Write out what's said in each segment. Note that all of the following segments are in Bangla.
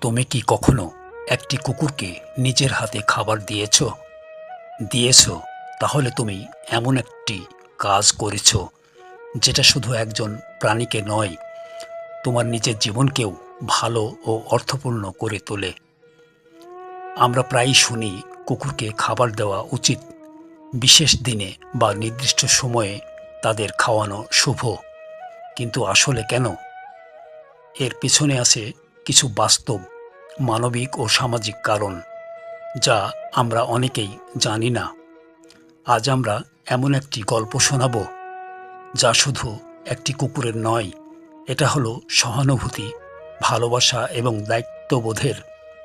তুমি কি কখনো একটি কুকুরকে নিজের হাতে খাবার দিয়েছ? দিয়েছ, তাহলে তুমি এমন একটি কাজ করেছ যেটা শুধু একজন প্রাণীকে নয়, তোমার নিজের জীবনকেও ভালো ও অর্থপূর্ণ করে তোলে। আমরা প্রায়ই শুনি কুকুরকে খাবার দেওয়া উচিত, বিশেষ দিনে বা নির্দিষ্ট সময়ে তাদের খাওয়ানো শুভ। কিন্তু আসলে কেন? এর পিছনে আছে কিছু বাস্তব, মানবিক ও সামাজিক কারণ, যা আমরা অনেকেই জানি না। আজ আমরা এমন একটি গল্প শোনাব, যা শুধু একটি কুকুরের নয়, এটা হলো সহানুভূতি, ভালোবাসা এবং দায়িত্ববোধের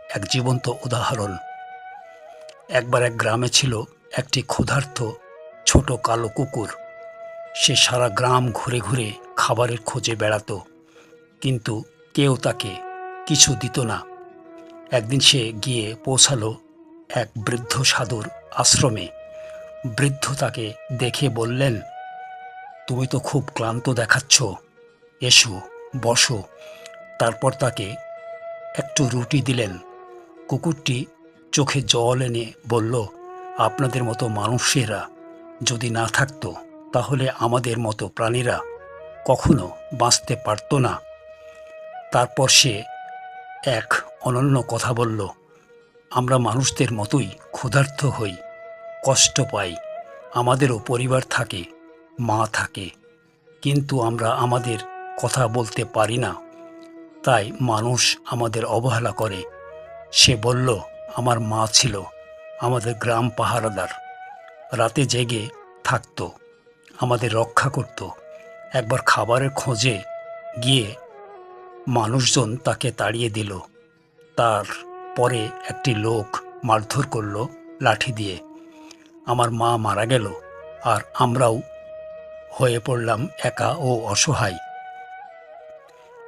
এক জীবন্ত উদাহরণ। একবার এক গ্রামে ছিল একটি ক্ষুধার্ত, ছোট কালো কুকুর। সে সারা গ্রাম ঘুরে ঘুরে খাবারের খোঁজে বেড়াতো, কিন্তু কেউ তাকে কিছু দিত না। একদিন সে গিয়ে পৌঁছালো এক বৃদ্ধ সাধুর আশ্রমে। বৃদ্ধ তাকে দেখে বললেন, তুমি তো খুব ক্লান্ত দেখাচ্ছ। এসো, বসো। তারপর তাকে একটু রুটি দিলেন। কুকুরটি চোখে জল এনে বলল, আপনাদের মতো মানুষেরা যদি না থাকতো, তাহলে আমাদের মতো প্রাণীরা কখনো বাঁচতে পারত না। তারপর সে এক অনন্য কথা বলল, আমরা মানুষদের মতোই ক্ষুধার্ত হই, কষ্ট পাই, আমাদেরও পরিবার থাকে, মা থাকে, কিন্তু আমরা আমাদের কথা বলতে পারি না। তাই মানুষ আমাদের অবহেলা করে। সে বলল, আমার মা ছিল আমাদের গ্রাম পাহারাদার, রাতে জেগে থাকত, আমাদের রক্ষা করত, একবার খাবারের খোঁজে গিয়ে মানুষজন তাকে তাড়িয়ে দিল। তার পরে একটি লোক মারধর করল লাঠি দিয়ে। আমার মা মারা গেল আর আমরাও হয়ে পড়লাম একা ও অসহায়।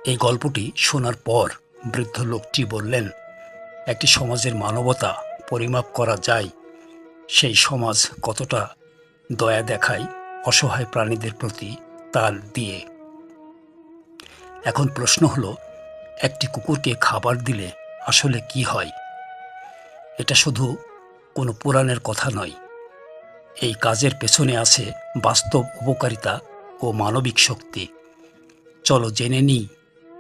এই গল্পটি শোনার পর বৃদ্ধ লোকটি বললেন, একটি সমাজের মানবতা পরিমাপ করা যায়। সেই সমাজ কতটা দয়া দেখায় অসহায় প্রাণীদের প্রতি তাল দিয়ে। এখন প্রশ্ন হলো, একটি কুকুরকে খাবার দিলে আসলে কি হয়? এটা শুধু কোনো পুরাণের কথা নয়। এই কাজের পেছনে আছে বাস্তব উপকারিতা ও মানবিক শক্তি। চলো জেনে নিই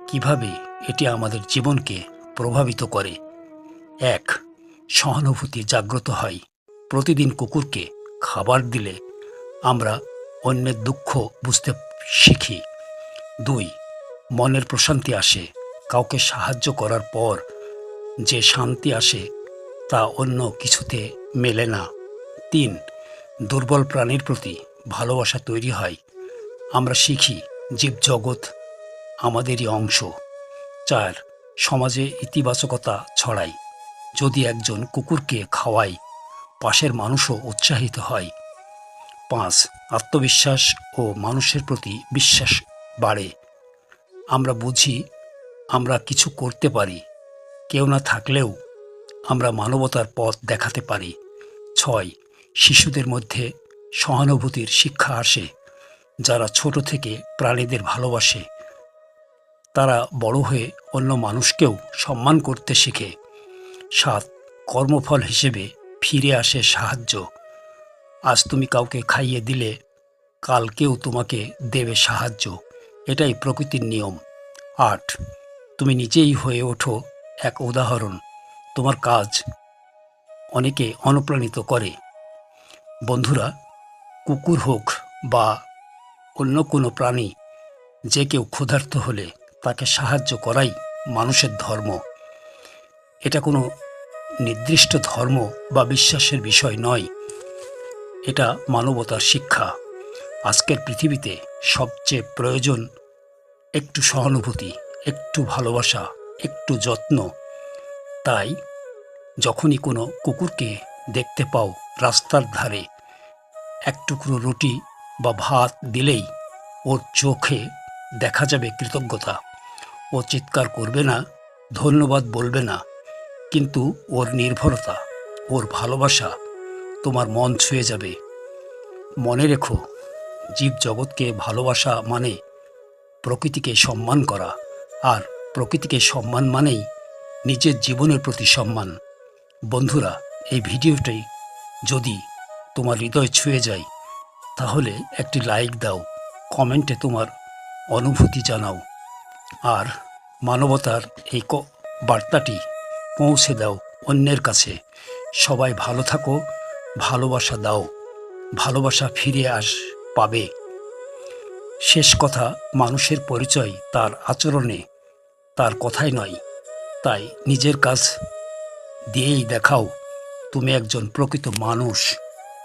কীভাবে এটি আমাদের জীবনকে প্রভাবিত করে। এক, সহানুভূতি জাগ্রত হয়। প্রতিদিন কুকুরকে খাবার দিলে আমরা অন্যের দুঃখ বুঝতে শিখি। দুই মনের প্রশান্তি আসে। কাউকে সাহায্য করার পর যে শান্তি আসে, তা অন্য কিছুতে মেলে না। তিন, দুর্বল প্রাণীর প্রতি ভালোবাসা তৈরি হয়। আমরা শিখি, জীবজগৎ আমাদেরই অংশ। চার, সমাজে ইতিবাচকতা ছড়ায় যদি একজন কুকুরকে খাওয়াই, পাশের মানুষও উৎসাহিত হয়। পাঁচ, আত্মবিশ্বাস ও মানুষের প্রতি বিশ্বাস বাড়ে। আমরা বুঝি, আমরা কিছু করতে পারি। কেউ না থাকলেও আমরা মানবতার পথ দেখাতে পারি। ছয়, শিশুদের মধ্যে সহানুভূতির শিক্ষা আসে, যারা ছোট থেকে প্রাণীদের ভালোবাসে। তারা বড় হয়ে অন্য মানুষকেও সম্মান করতে শিখে। সাত, কর্মফল হিসেবে ফিরে আসে সাহায্য। আজ তুমি কাউকে খাইয়ে দিলে কাল কেউ তোমাকে দেবে সাহায্য। এটাই প্রকৃতির নিয়ম। আট, তুমি নিজেই হয়ে ওঠো এক উদাহরণ, তোমার কাজ অনেকে অনুপ্রাণিত করে। বন্ধুরা, কুকুর হোক বা অন্য কোনো প্রাণী, যে কেউ ক্ষুধার্ত হলে তাকে সাহায্য করাই মানুষের ধর্ম। এটা কোনো নির্দিষ্ট ধর্ম বা বিশ্বাসের বিষয় নয়। এটা মানবতার শিক্ষা। আজকের পৃথিবীতে সবচেয়ে প্রয়োজন একটু সহানুভূতি, একটু ভালোবাসা, একটু যত্ন। তাই যখনই কোনো কুকুরকে দেখতে পাও রাস্তার ধারে, এক টুকরো রুটি বা ভাত দিলেই ওর চোখে দেখা যাবে কৃতজ্ঞতা। ও চিৎকার করবে না, ধন্যবাদ বলবে না, কিন্তু ওর নির্ভরতা, ওর ভালোবাসা তোমার মন ছুঁয়ে যাবে। মনে রেখো জীব জগৎকে ভালোবাসা মানে প্রকৃতিকে সম্মান করা। আর প্রকৃতিকে সম্মান মানেই নিজের জীবনের প্রতি সম্মান। বন্ধুরা, এই ভিডিওটি যদি তোমার হৃদয় ছুঁয়ে যায়, তাহলে একটি লাইক দাও কমেন্টে তোমার অনুভূতি জানাও। আর মানবতার এই বার্তাটি পৌঁছে দাও অন্যের কাছে। সবাই ভালো থাকো, ভালোবাসা দাও। ভালোবাসা ফিরে আস পাবে। শেষ কথা, মানুষের পরিচয় তার আচরণে, তার কথাই নয়। তাই নিজের কাজ দিয়েই দেখাও, তুমি একজন প্রকৃত মানুষ।